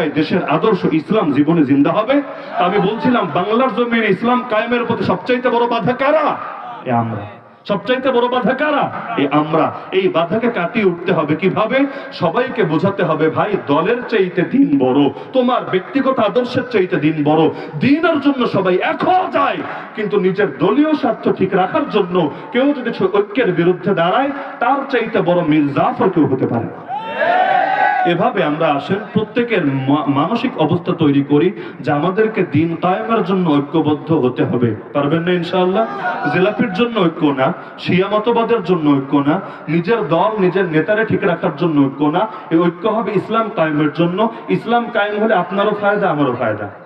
দেশের আদর্শ ইসলাম জীবনে জিন্দা হবে। আমি বলছিলাম, বাংলার জমিনে ইসলাম কায়েমের প্রতি সবচাইতে বড় বাধা কারা? এ আমরা। সবচাইতে বড় বাধা কারা? এ আমরা। এই বাধাকে কাটিয়ে উঠতে হবে কীভাবে? সবাইকে বোঝাতে হবে, ভাই, দলের চাইতে দিন বড়, তোমার ব্যক্তিগত আদর্শের চাইতে দিন বড়। দিনের জন্য সবাই এক হওয়া যায়, কিন্তু নিজের দলীয় স্বার্থ ঠিক রাখার জন্য কেউ যদি ঐক্যের বিরুদ্ধে দাঁড়ায়, তার চাইতে বড় মিল জাফর কেউ হতে পারে না। এভাবে আমরা আসেন, প্রত্যেকের মানসিক অবস্থা তৈরি করি যে আমাদেরকে দিন কায়েমের জন্য ঐক্যবদ্ধ হতে হবে। পারবেন না ইনশাআল্লাহ? জেলাপির জন্য ঐক্য না, শিয়া মতবাদের জন্য ঐক্য না, নিজের দল, নিজের নেতারে ঠিক রাখার জন্য ঐক্য না। এই ঐক্য হবে ইসলাম কায়েমের জন্য। ইসলাম কায়েম হলে আপনারও ফায়দা, আমারও ফায়দা।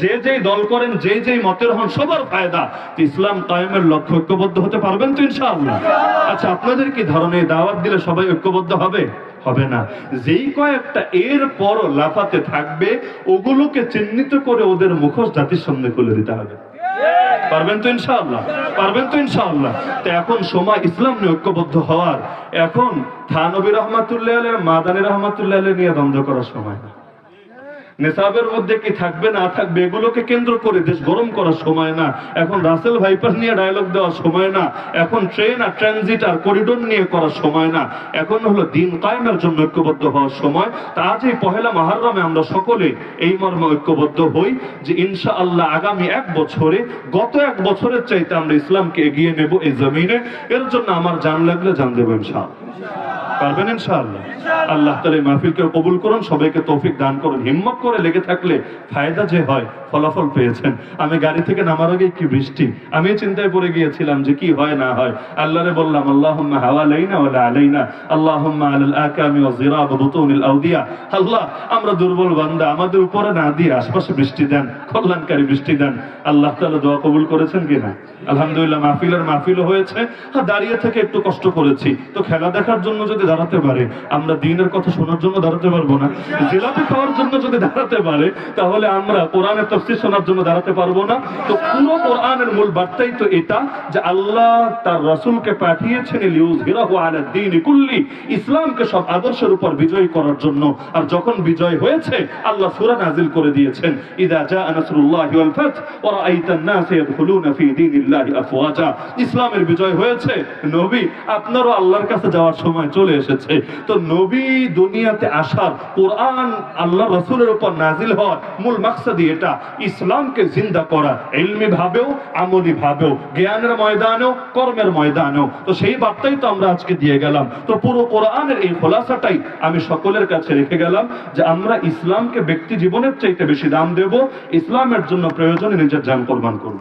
যে যেই দল করেন, যে যেই মতের হন, সবার ফায়দা। ইসলাম কায়েমের লক্ষ্য ঐক্যবদ্ধ হতে পারবেন তো ইনশাআল্লাহ। আচ্ছা আপনাদের কি ধরনের দাওয়াত দিলে সবাই ঐক্যবদ্ধ হবে? হবে না। যেই কয়েকটা এর পর লাফাতে থাকবে, ওগুলোকে চিহ্নিত করে ওদের মুখোশ জাতির সামনে খুলে দিতে হবে। পারবেন তো ইনশাআল্লাহ? পারবেন তো ইনশাআল্লাহ? তো এখন সময় ইসলাম নিয়ে ঐক্যবদ্ধ হওয়ার। এখন থানবী রহমাতুল্লাহ মাদানী রহমাতুল্লাহ নিয়ে দ্বন্দ্ব করার সময় না। নেশাবের মধ্যে কি থাকবে, না থাকবে, এগুলোকে কেন্দ্র করে দেশ গরম করার সময় না। এখন রাসেল ভাইপার নিয়ে ডায়লগ দেওয়ার সময় না। এখন ট্রেন আর ট্রানজিট আর করিডোর নিয়ে করার সময় না। এখন হলো দিন কায়েমের জন্য ঐক্যবদ্ধ হওয়ার সময়। তা আজ এই পহেলা মহারমে আমরা সকলে এই মর্মে ঐক্যবদ্ধ হই যে ইনশা আল্লাহ আগামী এক বছরে, গত এক বছরের চাইতে আমরা ইসলামকে এগিয়ে নেব এই জমিনে। এর জন্য আমার জান লাগলে জান দেবো ইনশাআল্লাহ। পারবেন ইনশাআল্লাহ? আল্লাহ। তাআলা এই মাহফিলকে কবুল করুন, সবাইকে তৌফিক দান করুন। হিম্মত করে লেগে থাকলে ফায়দা যে হয়, ফলাফল পেয়েছেন। আমি গাড়ি থেকে নামার আগে কি বৃষ্টি? আমি চিন্তায় পড়ে গিয়েছিলাম যে কি হয়, না হয়। আল্লাহরে বললাম, আল্লাহুম্মা হাওয়ালাইনা ওয়ালা আলাইনা আল্লাহুম্মা আলাল আকামি ওয়া আল্লাহ, আমরা দুর্বল বান্দা, আমাদের উপরে না দিয়ে আশপাশে বৃষ্টি দেন, কল্যাণকারী বৃষ্টি দেন। আল্লাহ তাআলা দোয়া কবুল করেছেন কিনা? আলহামদুলিল্লাহ, মাহফিলের মাহফিলও হয়েছে। হ্যাঁ দাঁড়িয়ে থেকে একটু কষ্ট করেছি। তো খেলা দেখার জন্য যদি দাঁড়াতে পারে, আমরা দিনের কথা শোনার জন্য দাঁড়াতে পারব না। জিলাপি খাওয়ার জন্য যদি দাঁড়াতে পারে, তাহলে আমরা কোরআনের তফসির শোনার জন্য দাঁড়াতে পারব না। তো পুরো কোরআনের মূল বার্তাই তো এটা যে আল্লাহ তার রাসূলকে পাঠিয়েছেন ইসলামকে সব আদর্শের উপর বিজয় করার জন্য। আর যখন বিজয় হয়েছে, আল্লাহ সূরা নাজিল করে দিয়েছেন, ইদা জাআ নাসরুল্লাহি ওয়াল ফাত ওয়া রাআইতান নাস ইয়াদখুলুনা ফি দীনিল্লাহি আফওয়াজা। ইসলামের বিজয় হয়েছে, নবী আপনারও আল্লাহর কাছে যাওয়ার সময় চলে এসেছে। তো নবী দুনিয়াতে আসার কোরআন আল্লাহ রসুলের উপর নাজিল হওয়ার মূল মাকসাদি এটা। ইসলামকে জিন্দা করা ইলমি ভাবেও, আমলি ভাবেও, জ্ঞানের ময়দানেও, কর্মের ময়দানেও। তো সেই বার্তাই তো আমরা আজকে দিয়ে গেলাম। তো পুরো কোরআনের এই খোলাসাটাই আমি সকলের কাছে রেখে গেলাম যে আমরা ইসলামকে ব্যক্তি জীবনের চাইতে বেশি দাম দেব, ইসলামের জন্য প্রয়োজনে নিজের জান কোরবান করব।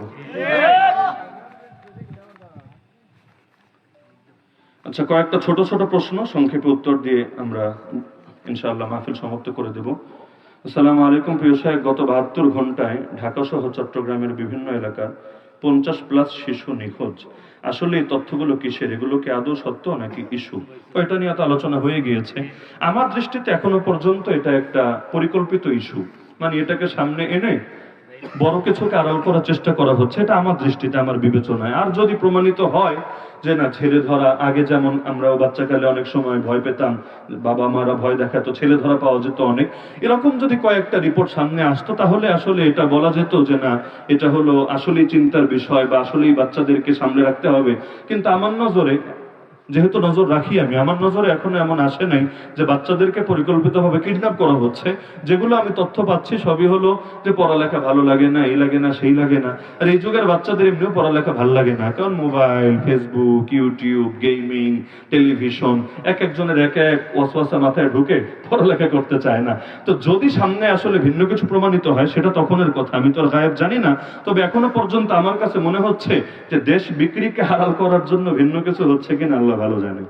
আচ্ছা কয়েকটা ছোট ছোট প্রশ্ন, সংক্ষেপে উত্তর দিয়ে আমরা ইনশাআল্লাহ মাহফিল সমাপ্ত করে দেব। আসসালামু আলাইকুম, প্রিয় সাহেব। গত বাহাত্তর ঘন্টায় ঢাকা সহ চট্টগ্রামের বিভিন্ন এলাকার পঞ্চাশ প্লাস শিশু নিখোঁজ। আসলে এই তথ্যগুলো কিসের? এগুলো কি আদৌ সত্য নাকি ইস্যু? এটা নিয়ে তো আলোচনা হয়ে গিয়েছে। আমার দৃষ্টিতে এখনও পর্যন্ত এটা একটা পরিকল্পিত ইস্যু। মানে এটাকে সামনে এনে বড় কিছুকে আড়াল করার চেষ্টা করা হচ্ছে, এটা আমার দৃষ্টিতে আমার বিবেচনায়। আর যদি প্রমাণিত হয় যে না, ছেলে ধরা, আগে যেমন আমরাও বাচ্চাকালে অনেক সময় ভয় পেতাম, বাবা মারা ভয় দেখাতো, ছেলে ধরা পাওয়া যেত অনেক। এরকম যদি কয়েকটা রিপোর্ট সামনে আসতো, তাহলে আসলে এটা বলা যেত যে না, এটা হলো আসলেই চিন্তার বিষয় বা আসলেই বাচ্চাদেরকে সামনে রাখতে হবে। কিন্তু আমার নজরে যেহেতু নজর রাখি আমি, আমার নজরে এখনও এমন আসে নাই যে বাচ্চাদেরকে পরিকল্পিতভাবে কিডন্যাপ করা হচ্ছে। যেগুলো আমি তথ্য পাচ্ছি সবই হলো যে পড়ালেখা ভালো লাগে না, এই লাগে না, সেই লাগে না। আর এই যুগের বাচ্চাদের এমনিও পড়ালেখা ভালো লাগে না। কারণ mobile Facebook YouTube gaming television এক একজনের এক এক ওয়াসওয়াসা মাথায় ঢুকে পড়ালেখা করতে চায় না। তো যদি সামনে আসলে ভিন্ন কিছু প্রমাণিত হয়, সেটা তখনের কথা। আমি তো আর গায়েব জানি না। তবে এখনও পর্যন্ত আমার কাছে মনে হচ্ছে যে দেশ বিক্রিকে হারাল করার জন্য ভিন্ন কিছু হচ্ছে কিনা আল্লাহ ভালো জানে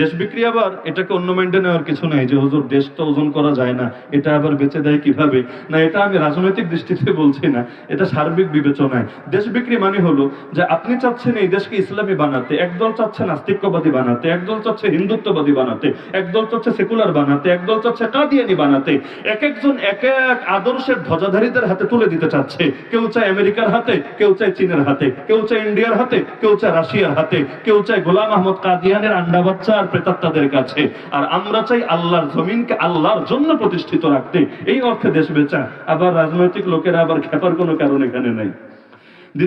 দেশ বিক্রি আবার এটাকে অন্য মাইন্ডে নেওয়ার কিছু নাই যে, হুজুর, দেশ তো ওজন করা যায় না, এটা আবার বেঁচে দেয় কীভাবে? না, এটা আমি রাজনৈতিক দৃষ্টিতে বলছি না, এটা সার্বিক বিবেচনায়। দেশ বিক্রি মানে হলো যে, আপনি চাচ্ছেন এই দেশকে ইসলামী বানাতে, একদল চাচ্ছে নাস্তিক্যবাদী বানাতে, একদল চাচ্ছে হিন্দুত্ববাদী বানাতে, একদল চাচ্ছে সেকুলার বানাতে, একদল চাচ্ছে কাদিয়ানি বানাতে এক একজন এক এক আদর্শের ধ্বজাধারীদের হাতে তুলে দিতে চাচ্ছে। কেউ চায় আমেরিকার হাতে, কেউ চায় চীনের হাতে, কেউ চায় ইন্ডিয়ার হাতে, কেউ চায় রাশিয়ার হাতে, কেউ চায় গোলাম আহমদ কাদিয়ানের আন্ডা বাচ্চার প্রেতাত্মাদের কাছে। আর আমরা চাই আল্লাহর জমিনকে আল্লাহর জন্য প্রতিষ্ঠিত রাখতে। এই অর্থে দেশ বেচা। আবার রাজনৈতিক লোকেরা আবার খেপার কোনো কারণ এখানে নাই।